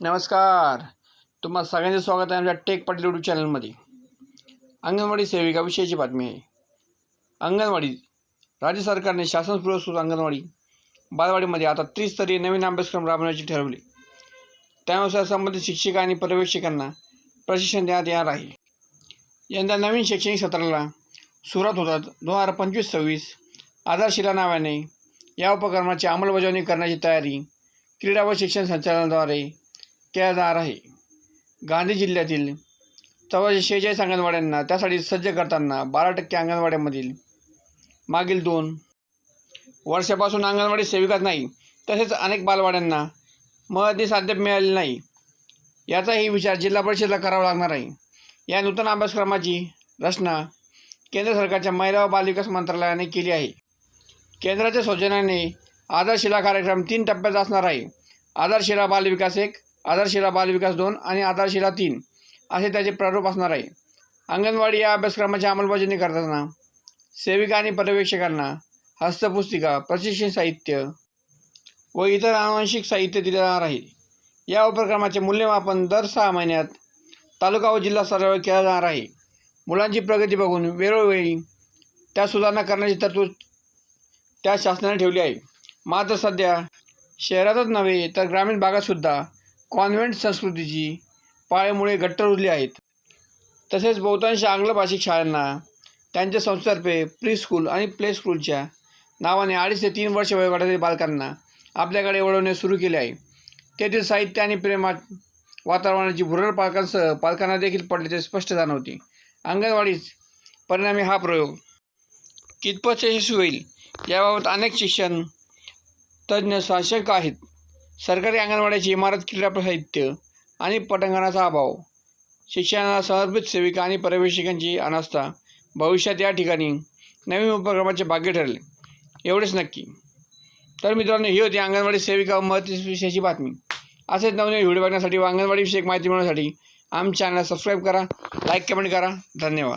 नमस्कार. तुम्हाला सगळ्यांचे स्वागत आहे आमच्या टेक पाटील यूट्यूब चॅनलमध्ये अंगणवाडी सेविका विषयाची बातमी आहे. अंगणवाडी राज्य सरकारने शासन पुरस्कृत अंगणवाडी. बालवाडीमध्ये आता त्रिस्तरीय नवीन अभ्यासक्रम राबवण्याचे ठरवले. त्यानुसार संबंधित शिक्षिका आणि पर्यवेक्षकांना प्रशिक्षण देण्यात येणार आहे. यंदा नवीन शैक्षणिक सत्राला सुरुवात होतात दोन हजार पंचवीस सव्वीस आधारशिला नावाने या उपक्रमाची अंमलबजावणी करण्याची तयारी क्रीडा व शिक्षण संचालनाद्वारे केला जाणार आहे. गांधी जिल्ह्यातील चौदाशे शेहेचाळीस अंगणवाड्यांना त्यासाठी सज्ज करताना बारा टक्के अंगणवाड्यामधील मागील दोन वर्षापासून अंगणवाडी सेविकाच नाही तसेच अनेक बालवाड्यांना मदतीस अद्याप मिळाली नाही. याचाही विचार जिल्हा परिषदेला करावा लागणार आहे. या नूतन अभ्यासक्रमाची रचना केंद्र सरकारच्या महिला व बालविकास मंत्रालयाने केली आहे. केंद्राच्या सौजन्याने आधारशिला कार्यक्रम तीन टप्प्यात असणार आहे. आधारशिला बालविकास एक आधारशिला बालविकास दोन आणि आधारशिला तीन असे त्याचे प्रारूप असणार आहे. अंगणवाडी या अभ्यासक्रमाची अंमलबजावणी करताना सेविका आणि पर्यवेक्षकांना हस्तपुस्तिका प्रशिक्षण साहित्य व इतर आनुवंशिक साहित्य दिले जाणार आहे. या उपक्रमाचे मूल्यमापन दर सहा महिन्यात तालुका व जिल्हा स्तरावर केला जाणार आहे. मुलांची प्रगती बघून वेळोवेळी त्या सुधारणा करण्याची तरतूद त्या शासनाने ठेवली आहे. मात्र सध्या शहरातच नव्हे तर ग्रामीण भागातसुद्धा कॉन्व्हेंट संस्कृतीची पाळेमुळे घट्ट रुजली आहेत. तसेच बहुतांश आंग्लभाषिक शाळांना त्यांच्या संस्थेतर्फे प्री स्कूल आणि प्ले स्कूलच्या नावाने अडीच ते तीन वर्ष वयोगटातील बालकांना आपल्याकडे वळवणे सुरू केले आहे. तेथील साहित्य आणि प्रेमात वातावरणाची भुरळ पालकांसह पालकांना देखील पडल्याचे स्पष्ट जाणवते. अंगणवाडीच परिणामी हा प्रयोग कितपत यशस्वी होईल याबाबत अनेक शिक्षण तज्ज्ञ साशंक आहेत. सरकारी अंगणवाड्याची इमारत क्रीडा साहित्य आणि पटांगणाचा अभाव. शिक्षणाला समर्पित सेविका आणि पर्यवेक्षकांची अनास्था भविष्यात या ठिकाणी नवीन उपक्रमाचे भाग्य ठरले. एवढेच नक्की. तर मित्रांनो ही होती अंगणवाडी सेविका व विषयाची बातमी. असेच नवीन व्हिडिओ बघण्यासाठी व अंगणवाडीविषयक माहिती मिळवण्यासाठी आमच्या चॅनलला सबस्क्राईब करा लाईक कमेंट करा. धन्यवाद.